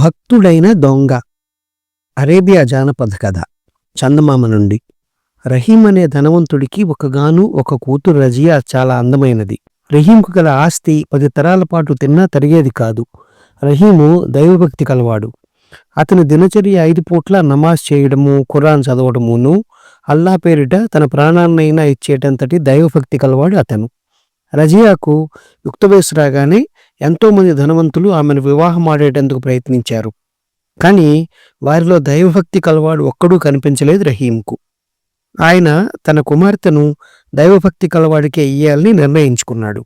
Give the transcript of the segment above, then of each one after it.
భక్తుడైన దొంగ. అరేబియా జానపద కథ. చందమామ నుండి. రహీం అనే ధనవంతుడికి ఒకగాను ఒక కూతురు రజియా చాలా అందమైనది. రహీంకు గల ఆస్తి పది తరాల పాటు తిన్నా తరిగేది కాదు. రహీము దైవభక్తి కలవాడు. అతని దినచర్య ఐదు పూట్ల నమాజ్ చేయడము ఖురాన్ చదవడమును అల్లా పేరిట తన ప్రాణాన్నైనా ఇచ్చేటంతటి దైవభక్తి కలవాడు అతను. రజియాకు యుక్త వయసు రాగానే ఎంతోమంది ధనవంతులు ఆమెను వివాహం ఆడేటందుకు ప్రయత్నించారు. కానీ వారిలో దైవభక్తి కలవాడు ఒక్కడూ కనిపించలేదు రహీంకు. ఆయన తన కుమార్తెను దైవభక్తి కలవాడికే ఇయ్యాలని నిర్ణయించుకున్నాడు.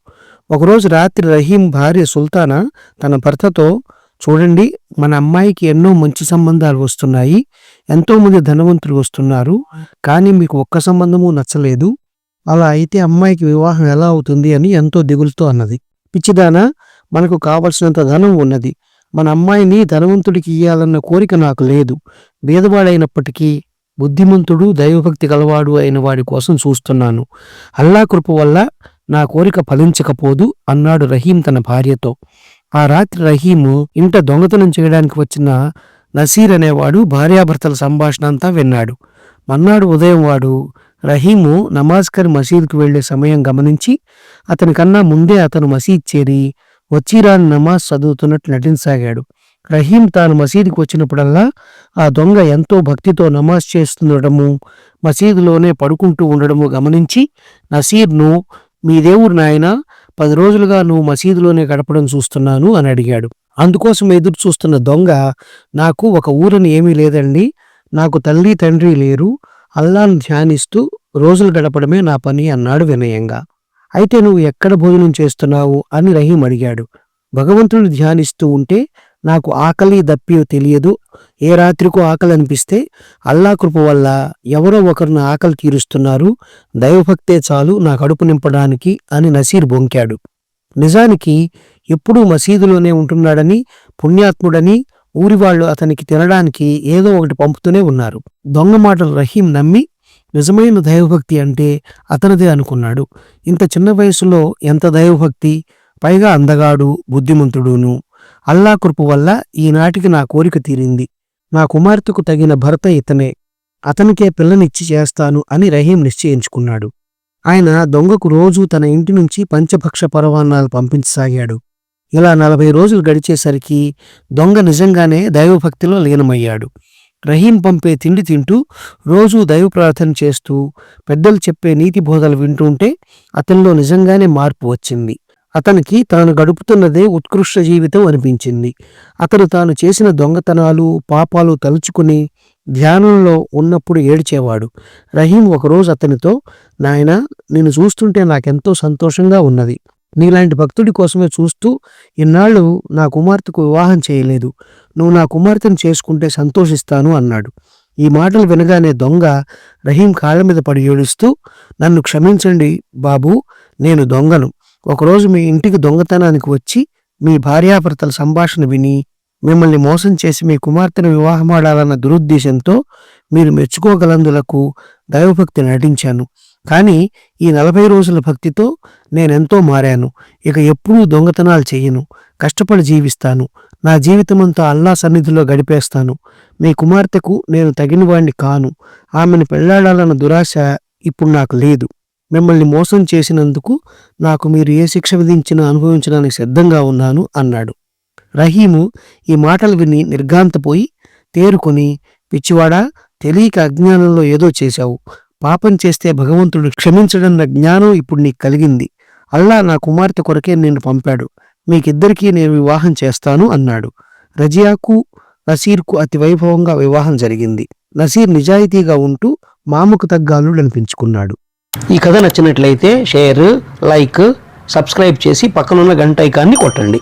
ఒకరోజు రాత్రి రహీం భార్య సుల్తానా తన భర్తతో చూడండి మన అమ్మాయికి ఎన్నో మంచి సంబంధాలు వస్తున్నాయి. ఎంతోమంది ధనవంతులు వస్తున్నారు. కానీ మీకు ఒక్క సంబంధము నచ్చలేదు. అలా అయితే అమ్మాయికి వివాహం ఎలా అవుతుంది అని ఎంతో దిగులుతో అన్నది. పిచ్చిదానా మనకు కావలసినంత ధనం ఉన్నది. మన అమ్మాయిని ధనవంతుడికి ఇయ్యాలన్న కోరిక నాకు లేదు. బీదవాడైనప్పటికీ బుద్ధిమంతుడు దైవభక్తి గలవాడు అయిన వాడి కోసం చూస్తున్నాను. అల్లా కృప వల్ల నా కోరిక ఫలించకపోదు అన్నాడు రహీం తన భార్యతో. ఆ రాత్రి రహీము ఇంట దొంగతనం చేయడానికి వచ్చిన నసీర్ అనేవాడు భార్యాభర్తల సంభాషణ అంతా విన్నాడు. మన్నాడు ఉదయం వాడు రహీము నమాజ్కర్ మసీద్కు వెళ్ళే సమయం గమనించి అతనికన్నా ముందే అతను మసీద్ చేరి వచ్చిరాని నమాజ్ చదువుతున్నట్లు నటించసాగాడు. రహీం తాను మసీదుకు వచ్చినప్పుడల్లా ఆ దొంగ ఎంతో భక్తితో నమాజ్ చేస్తుండడము మసీదులోనే పడుకుంటూ ఉండడము గమనించి నసీర్ను మీ దేవుడు నాయన పది రోజులుగా నువ్వు మసీదులోనే గడపడం చూస్తున్నాను అని అడిగాడు. అందుకోసం ఎదురు చూస్తున్న దొంగ నాకు ఒక ఊరని ఏమీ లేదండి నాకు తల్లి తండ్రి లేరు అల్లాను ధ్యానిస్తూ రోజులు గడపడమే నా పని అన్నాడు వినయంగా. అయితే నువ్వు ఎక్కడ భోజనం చేస్తున్నావు అని రహీం అడిగాడు. భగవంతుడు ధ్యానిస్తూ ఉంటే నాకు ఆకలి దప్పి తెలియదు. ఏ రాత్రికో ఆకలి అనిపిస్తే అల్లా కృప వల్ల ఎవరో ఒకరిని ఆకలి తీరుస్తున్నారు. దైవభక్తే చాలు నా కడుపు నింపడానికి అని నసీర్ బొంకాడు. నిజానికి ఎప్పుడూ మసీదులోనే ఉంటున్నాడని పుణ్యాత్ముడని ఊరివాళ్ళు అతనికి తినడానికి ఏదో ఒకటి పంపుతూనే ఉన్నారు. దొంగ మాటలు రహీం నమ్మి నిజమైన దైవభక్తి అంటే అతనిదే అనుకున్నాడు. ఇంత చిన్న వయసులో ఎంత దైవభక్తి? పైగా అందగాడు బుద్ధిమంతుడును. అల్లా కృప వల్ల ఈనాటికి నా కోరిక తీరింది. నా కుమార్తెకు తగిన భర్త ఇతనే. అతనికే పిల్లనిచ్చి చేస్తాను అని రహీం నిశ్చయించుకున్నాడు. ఆయన దొంగకు రోజూ తన ఇంటి నుంచి పంచభక్ష పరవాన్నాలు పంపించసాగాడు. ఇలా నలభై రోజులు గడిచేసరికి దొంగ నిజంగానే దైవభక్తిలో లీనమయ్యాడు. రహీం పంపే తిండి తింటూ రోజూ దైవ ప్రార్థన చేస్తూ పెద్దలు చెప్పే నీతి బోధలు వింటుంటే అతనిలో నిజంగానే మార్పు వచ్చింది. అతనికి తాను గడుపుతున్నదే ఉత్కృష్ట జీవితం అనిపించింది. అతను తాను చేసిన దొంగతనాలు పాపాలు తలుచుకుని ధ్యానంలో ఉన్నప్పుడు ఏడ్చేవాడు. రహీం ఒకరోజు అతనితో నాయన నిన్ను చూస్తుంటే నాకెంతో సంతోషంగా ఉన్నది. నీలాంటి భక్తుడి కోసమే చూస్తూ ఇన్నాళ్ళు నా కుమార్తెకు వివాహం చేయలేదు. నువ్వు నా కుమార్తెను చేసుకుంటే సంతోషిస్తాను అన్నాడు. ఈ మాటలు వినగానే దొంగ రహీం కాళ్ళ మీద పడి ఏడుస్తూ నన్ను క్షమించండి బాబు నేను దొంగను. ఒకరోజు మీ ఇంటికి దొంగతనానికి వచ్చి మీ భార్యాభర్తల సంభాషణ విని మిమ్మల్ని మోసం చేసి మీ కుమార్తెను వివాహమాడాలన్న దురుద్దేశంతో మీరు మెచ్చుకోగలందులకు దైవభక్తి నటించాను. కానీ ఈ నలభై రోజుల భక్తితో నేనెంతో మారాను. ఇక ఎప్పుడూ దొంగతనాలు చెయ్యను కష్టపడి జీవిస్తాను. నా జీవితమంతా అల్లా సన్నిధిలో గడిపేస్తాను. మీ కుమార్తెకు నేను తగినవాడిని కాను. ఆమెను పెళ్ళాడాలన్న దురాశ ఇప్పుడు నాకు లేదు. మిమ్మల్ని మోసం చేసినందుకు నాకు మీరు ఏ శిక్ష విధించినా అనుభవించడానికి సిద్ధంగా ఉన్నాను అన్నాడు. రహీము ఈ మాటలు విని నిర్గాంతపోయి తేరుకొని పిచ్చివాడా తెలియక అజ్ఞానంలో ఏదో చేశావు. పాపం చేస్తే భగవంతుడు క్షమించడన్న జ్ఞానం ఇప్పుడు నీకు కలిగింది. అల్లా నా కుమార్తె కొరకే నిన్ను పంపాడు. మీకిద్దరికీ నేను వివాహం చేస్తాను అన్నాడు. రజియాకు నసీర్కు అతి వైభవంగా వివాహం జరిగింది. నసీర్ నిజాయితీగా ఉంటూ మామకు తగ్గాలు అనిపించుకున్నాడు. ఈ కథ నచ్చినట్లయితే షేర్ లైక్ సబ్స్క్రైబ్ చేసి పక్కనున్న గంట ఐకాన్ని కొట్టండి.